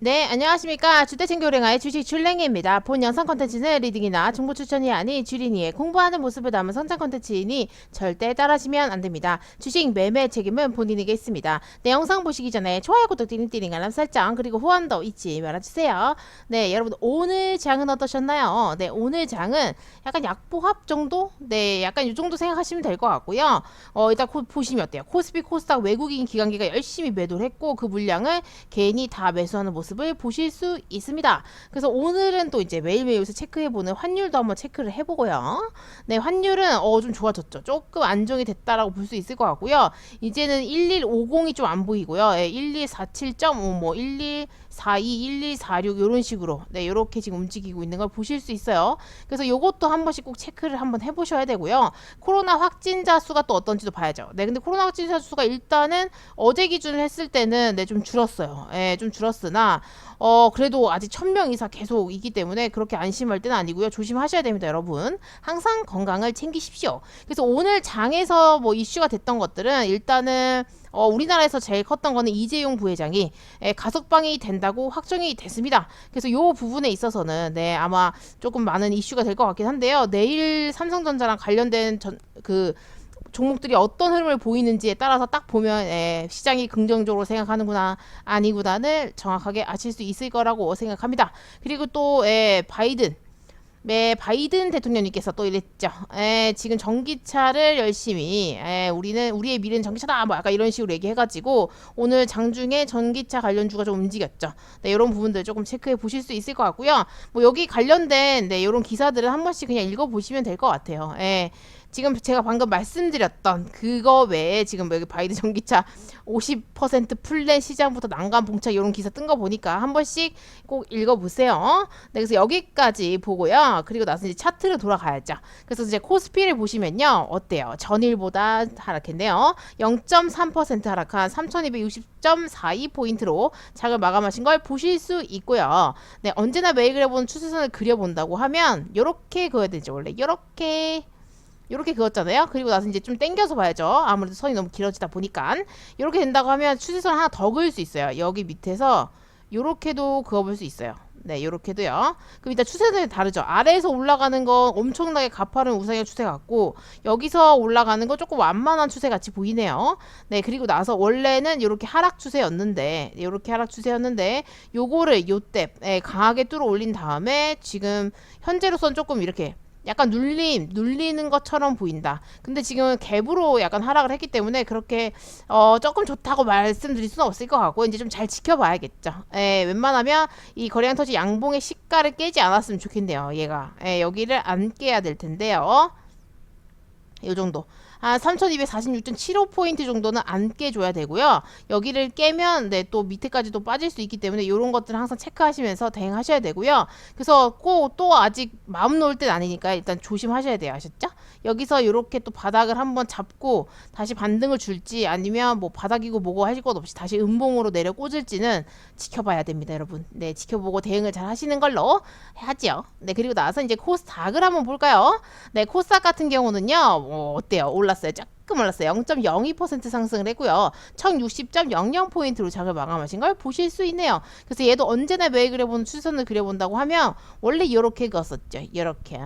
네, 안녕하십니까. 주택챙겨울행아의 주식 줄랭이입니다. 본 영상 컨텐츠는 리딩이나 정보 추천이 아닌 주린이의 공부하는 모습을 담은 성장 컨텐츠이니 절대 따라하시면 안 됩니다. 주식 매매 책임은 본인에게 있습니다. 네, 영상 보시기 전에 좋아요, 구독, 띠링 띠링, 알람 설정, 그리고 후원도 잊지 말아주세요. 네, 여러분 오늘 장은 어떠셨나요? 네, 오늘 장은 약간 약보합 정도? 네, 약간 이 정도 생각하시면 될 것 같고요. 어, 일단 코, 보시면 어때요? 코스피, 코스닥 외국인 기관기가 열심히 매도를 했고 그 물량을 개인이 다 매수하는 모습 을 보실 수 있습니다. 그래서 오늘은 또 이제 매일매일 요새 체크해보는 환율도 한번 체크를 해보고요. 네, 환율은 어, 좀 좋아졌죠. 조금 안정이 됐다라고 볼 수 있을 것 같고요. 이제는 1150이 좀 안 보이고요. 예, 1247.5, 뭐 1242, 1246 이런 식으로 네, 이렇게 지금 움직이고 있는 걸 보실 수 있어요. 그래서 요것도 한 번씩 꼭 체크를 한번 해보셔야 되고요. 코로나 확진자 수가 또 어떤지도 봐야죠. 네, 근데 코로나 확진자 수가 일단은 어제 기준을 했을 때는 네, 좀 줄었어요. 예, 좀 줄었으나 어, 그래도 아직 1000명 이상 계속 있기 때문에 그렇게 안심할 때는 아니고요. 조심하셔야 됩니다, 여러분. 항상 건강을 챙기십시오. 그래서 오늘 장에서 뭐 이슈가 됐던 것들은 일단은 어, 우리나라에서 제일 컸던 거는 이재용 부회장이 에, 가석방이 된다고 확정이 됐습니다. 그래서 요 부분에 있어서는 네 아마 조금 많은 이슈가 될 것 같긴 한데요. 내일 삼성전자랑 관련된 전, 그 종목들이 어떤 흐름을 보이는지에 따라서 딱 보면 에, 시장이 긍정적으로 생각하는구나 아니구나를 정확하게 아실 수 있을 거라고 생각합니다. 그리고 또 에, 바이든 네, 바이든 대통령님께서 또 이랬죠. 에, 지금 전기차를 열심히, 에, 우리는, 우리의 미래는 전기차다. 뭐 약간 이런 식으로 얘기해가지고, 오늘 장중에 전기차 관련주가 좀 움직였죠. 네, 이런 부분들 조금 체크해 보실 수 있을 것 같고요. 뭐 여기 관련된, 네, 이런 기사들은 한 번씩 그냥 읽어 보시면 될 것 같아요. 에, 지금 제가 방금 말씀드렸던 그거 외에 지금 여기 바이든 전기차 50% 풀린 시장부터 난간 봉착 이런 기사 뜬 거 보니까 한 번씩 꼭 읽어보세요. 네, 그래서 여기까지 보고요. 그리고 나서 이제 차트로 돌아가야죠. 그래서 이제 코스피를 보시면요. 어때요? 전일보다 하락했네요. 0.3% 하락한 3260.42포인트로 장을 마감하신 걸 보실 수 있고요. 네, 언제나 매일 그려보는 추세선을 그려본다고 하면 이렇게 그어야 되죠. 원래 이렇게 이렇게 그었잖아요. 그리고 나서 이제 좀 당겨서 봐야죠. 아무래도 선이 너무 길어지다 보니까 이렇게 된다고 하면 추세선 하나 더 그을 수 있어요. 여기 밑에서 이렇게도 그어볼 수 있어요. 네, 이렇게도요. 그럼 일단 추세선이 다르죠. 아래에서 올라가는 건 엄청나게 가파른 우상의 추세 같고 여기서 올라가는 건 조금 완만한 추세 같이 보이네요. 네, 그리고 나서 원래는 이렇게 하락 추세였는데 이렇게 하락 추세였는데 요거를 요때 예, 강하게 뚫어 올린 다음에 지금 현재로선 조금 이렇게 약간 눌림, 눌리는 것처럼 보인다. 근데 지금 갭으로 약간 하락을 했기 때문에 그렇게 어 조금 좋다고 말씀드릴 수는 없을 것 같고 이제 좀 잘 지켜봐야겠죠. 예, 웬만하면 이 거래량 터지 양봉의 시가를 깨지 않았으면 좋겠네요. 얘가 예, 여기를 안 깨야 될 텐데요. 이 정도. 한 3246.75포인트 정도는 안 깨줘야 되고요. 여기를 깨면 네, 또 밑에까지도 빠질 수 있기 때문에 이런 것들을 항상 체크하시면서 대응하셔야 되고요. 그래서 꼭 또 아직 마음 놓을 땐 아니니까 일단 조심하셔야 돼요. 아셨죠? 여기서 이렇게 또 바닥을 한번 잡고 다시 반등을 줄지 아니면 뭐 바닥이고 뭐고 하실 것 없이 다시 음봉으로 내려 꽂을지는 지켜봐야 됩니다, 여러분. 네, 지켜보고 대응을 잘 하시는 걸로 하죠. 네, 그리고 나서 이제 코스닥을 한번 볼까요? 네, 코스닥 같은 경우는요, 어, 어때요? 올 랐어요. 조금 올랐어요. 0.02% 상승을 했고요. 1060.00포인트로 장을 마감하신 걸 보실 수 있네요. 그래서 얘도 언제나 매일 그려보는 추세선을 그려본다고 하면 원래 이렇게 그었었죠. 이렇게.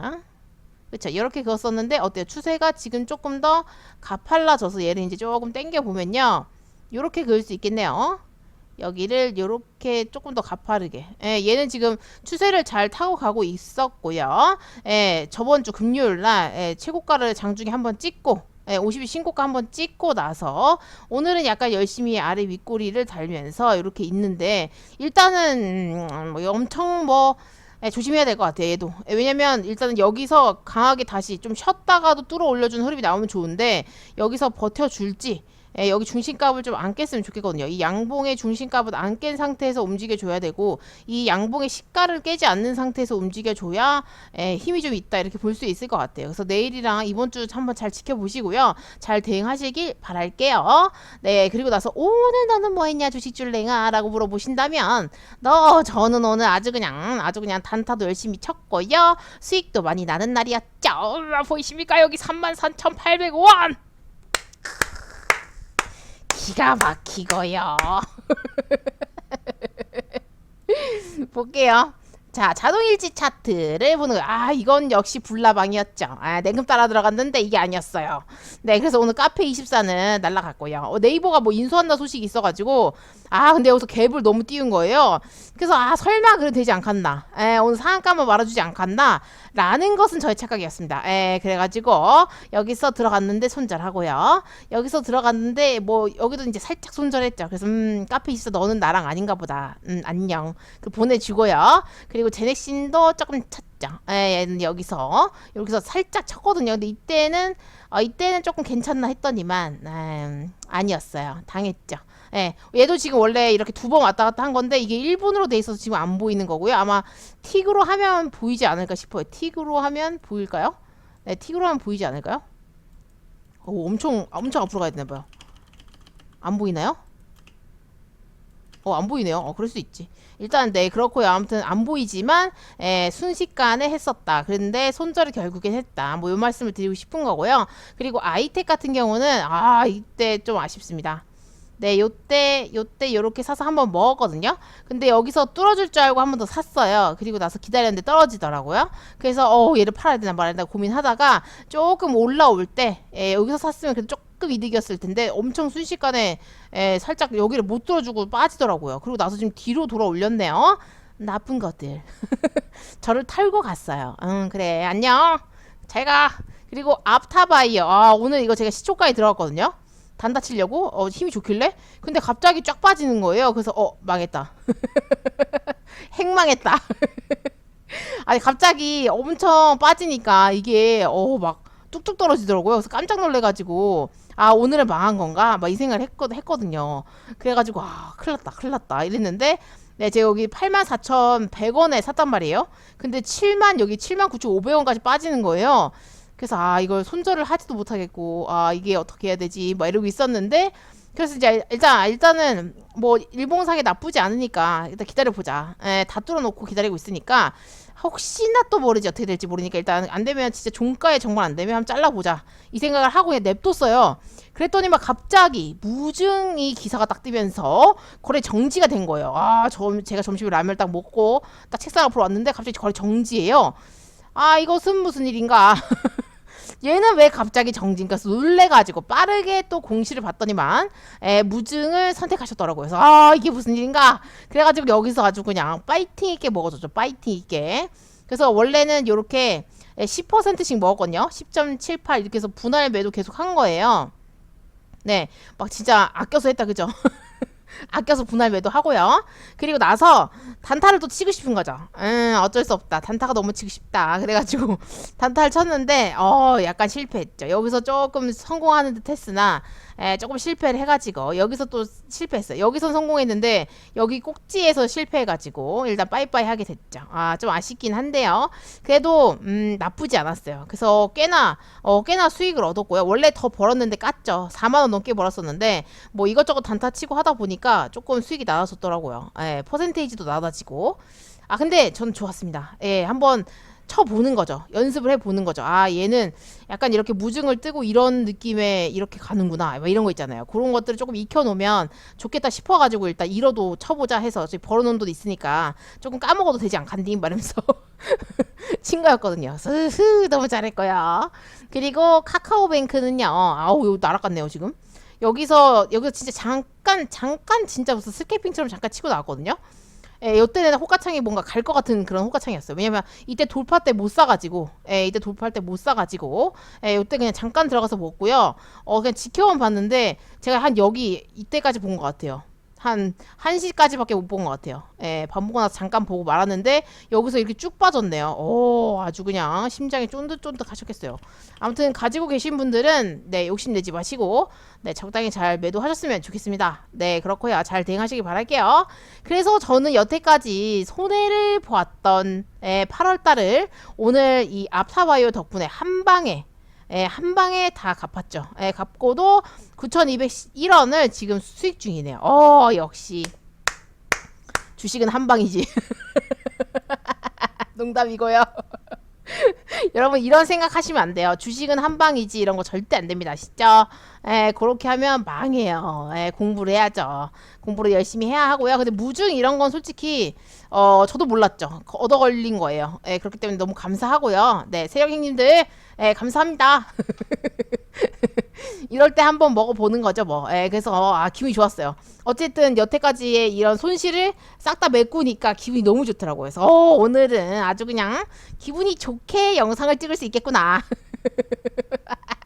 그렇죠. 이렇게 그었었는데 어때요? 추세가 지금 조금 더 가팔라져서 얘를 이제 조금 당겨 보면요. 이렇게 그을 수 있겠네요. 여기를 이렇게 조금 더 가파르게. 예, 얘는 지금 추세를 잘 타고 가고 있었고요. 예, 저번 주 금요일 날 예, 최고가를 장중에 한번 찍고 예, 50일 신고가 한번 찍고 나서 오늘은 약간 열심히 아래 윗꼬리를 달면서 이렇게 있는데 일단은 음, 뭐 엄청 뭐 예, 조심해야 될 것 같아요, 얘도. 예, 왜냐면 일단은 여기서 강하게 다시 좀 쉬었다가도 뚫어 올려주는 흐름이 나오면 좋은데 여기서 버텨줄지 예, 여기 중심값을 좀 안 깼으면 좋겠거든요. 이 양봉의 중심값을 안 깬 상태에서 움직여줘야 되고 이 양봉의 시가를 깨지 않는 상태에서 움직여줘야 예, 힘이 좀 있다 이렇게 볼 수 있을 것 같아요. 그래서 내일이랑 이번 주 한번 잘 지켜보시고요. 잘 대응하시길 바랄게요. 네 그리고 나서 오늘 너는 뭐 했냐 주식줄랭아 라고 물어보신다면 너 저는 오늘 아주 그냥 아주 그냥 단타도 열심히 쳤고요. 수익도 많이 나는 날이었죠. 아, 보이십니까 여기 33,800원 기가 막히고요. 볼게요. 자, 자동일지 차트를 보는 거예요. 아, 이건 역시 불나방이었죠. 아, 냉큼 따라 들어갔는데 이게 아니었어요. 네, 그래서 오늘 카페24는 날라갔고요. 어, 네이버가 뭐 인수한다 소식이 있어가지고, 아, 근데 여기서 갭을 너무 띄운 거예요. 그래서, 아, 설마 그래 되지 않겠나. 에, 오늘 상한가만 말아주지 않겠나. 라는 것은 저의 착각이었습니다. 에, 그래가지고, 여기서 들어갔는데 손절하고요. 여기서 들어갔는데, 뭐, 여기도 이제 살짝 손절했죠. 그래서, 음, 카페24 너는 나랑 아닌가 보다. 음, 안녕. 그 보내주고요. 그리고 제넥신도 조금. 예, 얘는 여기서 여기서 살짝 쳤거든요. 근데 이때는 어, 이때는 조금 괜찮나 했더니만 음, 아니었어요. 당했죠. 예, 얘도 지금 원래 이렇게 두 번 왔다 갔다 한 건데 이게 1분으로 돼 있어서 지금 안 보이는 거고요. 아마 틱으로 하면 보이지 않을까 싶어요. 틱으로 하면 보일까요? 네, 틱으로 하면 보이지 않을까요? 오, 엄청 엄청 앞으로 가야 되나 봐요. 안 보이나요? 어, 안 보이네요. 어, 그럴 수 있지. 일단, 네, 그렇고요. 아무튼, 안 보이지만, 에, 순식간에 했었다. 그런데, 손절을 결국엔 했다. 뭐, 요 말씀을 드리고 싶은 거고요. 그리고 아이텍 같은 경우는, 아, 이때 좀 아쉽습니다. 네, 요때, 요때 요렇게 사서 한번 먹었거든요. 근데 여기서 뚫어줄 줄 알고 한 번 더 샀어요. 그리고 나서 기다렸는데 떨어지더라고요. 그래서, 어, 얘를 팔아야 되나 말아야 되나 고민하다가 조금 올라올 때, 에, 여기서 샀으면 그래도 조금 이득이었을 텐데, 엄청 순식간에, 에, 살짝 여기를 못 뚫어주고 빠지더라고요. 그리고 나서 지금 뒤로 돌아 올렸네요. 나쁜 것들. 저를 털고 갔어요. 응, 그래. 안녕. 잘 가. 그리고 앞타바이어. 아, 오늘 이거 제가 시초가에 들어갔거든요. 단다 치려고 어, 힘이 좋길래 근데 갑자기 쫙 빠지는 거예요. 그래서 어 망했다. 핵망했다. 아니 갑자기 엄청 빠지니까 이게 어 막 뚝뚝 떨어지더라고요. 그래서 깜짝 놀래가지고 아 오늘은 망한 건가 막 이 생각을 했거, 했거든요. 그래가지고 아 큰일 났다 큰일 났다 이랬는데 네 제가 여기 84,100원에 샀단 말이에요. 근데 7만 여기 79,500원까지 빠지는 거예요. 그래서 아 이걸 손절을 하지도 못하겠고 아 이게 어떻게 해야 되지 막 이러고 있었는데 그래서 이제 일단 일단은 뭐 일봉상에 나쁘지 않으니까 일단 기다려 보자. 예, 다 뚫어놓고 기다리고 있으니까 혹시나 또 모르지 어떻게 될지 모르니까 일단 안 되면 진짜 종가에 정말 안 되면 한번 잘라보자 이 생각을 하고 그냥 냅뒀어요. 그랬더니 막 갑자기 무증이 기사가 딱 뜨면서 거래 정지가 된 거예요. 아, 저 제가 점심에 라면 딱 먹고 딱 책상 앞으로 왔는데 갑자기 거래 정지예요. 아, 이것은 무슨 일인가? 얘는 왜 갑자기 정진가 놀래가지고 빠르게 또 공시를 봤더니만 에, 무증을 선택하셨더라고요. 그래서 아 이게 무슨 일인가? 그래가지고 여기서 아주 그냥 파이팅 있게 먹어줬죠. 파이팅 있게. 그래서 원래는 요렇게 10%씩 먹었거든요. 10.78 이렇게 해서 분할 매도 계속 한 거예요. 네, 막 진짜 아껴서 했다 그죠? 아껴서 분할 매도 하고요. 그리고 나서 단타를 또 치고 싶은 거죠. 음, 어쩔 수 없다. 단타가 너무 치고 싶다. 그래가지고 단타를 쳤는데 어 약간 실패했죠. 여기서 조금 성공하는 듯 했으나 에, 조금 실패를 해가지고 여기서 또 실패했어요. 여기서 성공했는데 여기 꼭지에서 실패해가지고 일단 빠이빠이 하게 됐죠. 아 좀 아쉽긴 한데요. 그래도 음, 나쁘지 않았어요. 그래서 꽤나 어, 꽤나 수익을 얻었고요. 원래 더 벌었는데 깠죠. 4만 원 넘게 벌었었는데 뭐 이것저것 단타 치고 하다 보니까 조금 수익이 나아졌더라고요. 예, 퍼센테이지도 낮아지고. 아 근데 전 좋았습니다. 예, 한번 쳐보는 거죠. 연습을 해보는 거죠. 아, 얘는 약간 이렇게 무증을 뜨고 이런 느낌에 이렇게 가는구나. 막 이런 거 있잖아요. 그런 것들을 조금 익혀놓으면 좋겠다 싶어가지고 일단 이러도 쳐보자 해서 벌어놓은 돈 있으니까 조금 까먹어도 되지 않겠니? 말하면서 친 거였거든요. 스흐, 너무 잘했고요. 그리고 카카오뱅크는요. 아우, 이거 날아갔네요, 지금. 여기서, 여기서 진짜 잠깐, 잠깐 진짜 무슨 스케이핑처럼 잠깐 치고 나왔거든요. 예, 이때는 호가창이 뭔가 갈 것 같은 그런 호가창이었어요. 왜냐면 이때 돌파 때 못 사가지고, 예, 이때 돌파할 때 못 사가지고, 예, 이때 그냥 잠깐 들어가서 먹고요. 어, 그냥 지켜만 봤는데 제가 한 여기 이때까지 본 것 같아요. 한 1시까지밖에 못 본 것 같아요. 예, 밥 먹고 나서 잠깐 보고 말았는데 여기서 이렇게 쭉 빠졌네요. 오, 아주 그냥 심장이 쫀득쫀득 하셨겠어요. 아무튼 가지고 계신 분들은 네, 욕심내지 마시고 네, 적당히 잘 매도하셨으면 좋겠습니다. 네, 그렇고요. 잘 대응하시길 바랄게요. 그래서 저는 여태까지 손해를 보았던 예, 8월 달을 오늘 이 앞사바이오 덕분에 한 방에 예, 한 방에 다 갚았죠. 예, 갚고도 9,201원을 지금 수익 중이네요. 어, 역시 주식은 한 방이지. 농담이고요. 여러분 이런 생각하시면 안 돼요. 주식은 한 방이지 이런 거 절대 안 됩니다. 아시죠? 예, 그렇게 하면 망해요. 예, 공부를 해야죠. 공부를 열심히 해야 하고요. 근데 무중 이런 건 솔직히 어 저도 몰랐죠. 얻어 걸린 거예요. 예, 그렇기 때문에 너무 감사하고요. 네, 세영 형님들 예, 감사합니다. 이럴 때 한번 먹어보는 거죠, 뭐. 예, 그래서 아 기분이 좋았어요. 어쨌든 여태까지의 이런 손실을 싹 다 메꾸니까 기분이 너무 좋더라고요. 그래서 어, 오늘은 아주 그냥 기분이 좋게 영 상을 찍을 수 있겠구나.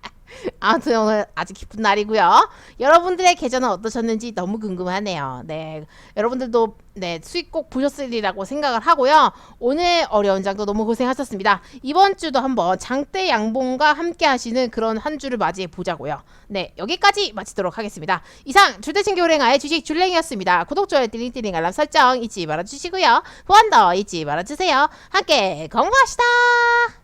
아무튼 오늘 아주 기쁜 날이고요. 여러분들의 계좌는 어떠셨는지 너무 궁금하네요. 네, 여러분들도 네 수익 꼭 보셨으리라고 생각을 하고요. 오늘 어려운 장도 너무 고생하셨습니다. 이번 주도 한번 장대 양봉과 함께 하시는 그런 한 주를 맞이해 보자고요. 네, 여기까지 마치도록 하겠습니다. 이상 줄대친 교랭아의 주식 줄랭이었습니다. 구독, 좋아요, 띠링띠링 알람 설정 잊지 말아주시고요. 후원도 잊지 말아주세요. 함께 공부합시다.